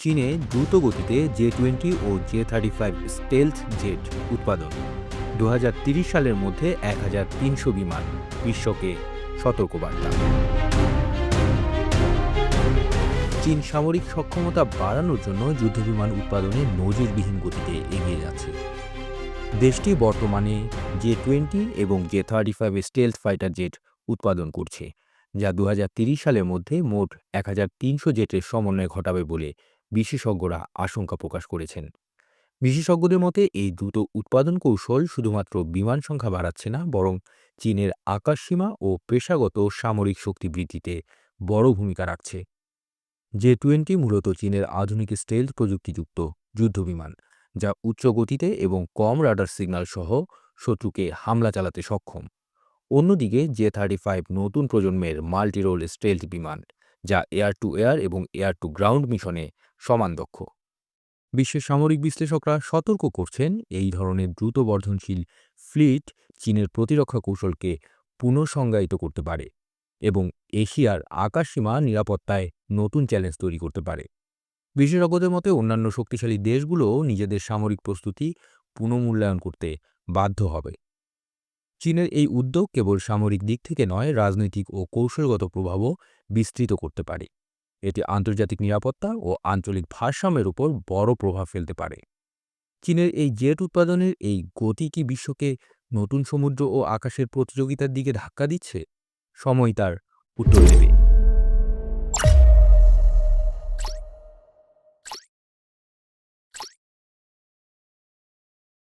চীনে দ্রুত গতিতে জে টোয়েন্টি ও J thirty five stealth jet উৎপাদন। দু সালের মধ্যে এক হাজার তিনশো বিমান বিশ্বকে সতর্কবার্তা। চীন সামরিক সক্ষমতা বাড়ানোর জন্য যুদ্ধবিমান উৎপাদনে নজিরবিহীন গতিতে এগিয়ে যাচ্ছে। দেশটি বর্তমানে জে টোয়েন্টি এবং J thirty five stealth fighter jet উৎপাদন করছে, যা দু সালের মধ্যে মোট এক হাজার তিনশো জেটের সমন্বয় ঘটাবে বলে বিশেষজ্ঞরা আশঙ্কা প্রকাশ করেছেন। বিশেষজ্ঞদের মতে, এই দ্রুত উৎপাদন কৌশল শুধুমাত্র বিমান সংখ্যা বাড়াচ্ছে না, বরং চীনের আকাশসীমা ও পেশাগত সামরিক শক্তি বৃদ্ধিতে বড় ভূমিকা রাখছে। জে টোয়েন্টি মূলত চীনের আধুনিক স্টেলথ প্রযুক্তিযুক্ত যুদ্ধবিমান যা উচ্চ গতিতে এবং কম রাডার সিগন্যাল সহ শত্রুকে হামলা চালাতে সক্ষম। অন্যদিকে জে থার্টি ফাইভ নতুন প্রজন্মের মাল্টিরোল স্টেলথ বিমান যা এয়ার টু এয়ার এবং এয়ার টু গ্রাউন্ড মিশনে সমান দক্ষ। বিশ্বের সামরিক বিশ্লেষকরা সতর্ক করছেন এই ধরনের দ্রুত বর্ধনশীল ফ্লিট চীনের প্রতিরক্ষা কৌশলকে পুনঃসংজ্ঞায়িত করতে পারে এবং এশিয়ার আকাশসীমা নিরাপত্তায় নতুন চ্যালেঞ্জ তৈরি করতে পারে। বিশেষজ্ঞদের মতে অন্যান্য শক্তিশালী দেশগুলোও নিজেদের সামরিক প্রস্তুতি পুনঃমূল্যায়ন করতে বাধ্য হবে। চীনের এই উদ্যোগ কেবল সামরিক দিক থেকে নয়, রাজনৈতিক ও কৌশলগত প্রভাবও বিস্তৃত করতে পারে। এটি আন্তর্জাতিক নিরাপত্তা ও আঞ্চলিক ভারসাম্যের উপর বড় প্রভাব ফেলতে পারে। চীনের এই জেট উৎপাদনের এই গতি কি বিশ্বকে নতুন সমুদ্র ও আকাশের প্রতিযোগিতার দিকে ধাক্কা দিচ্ছে? সময় তার উত্তর দেবে।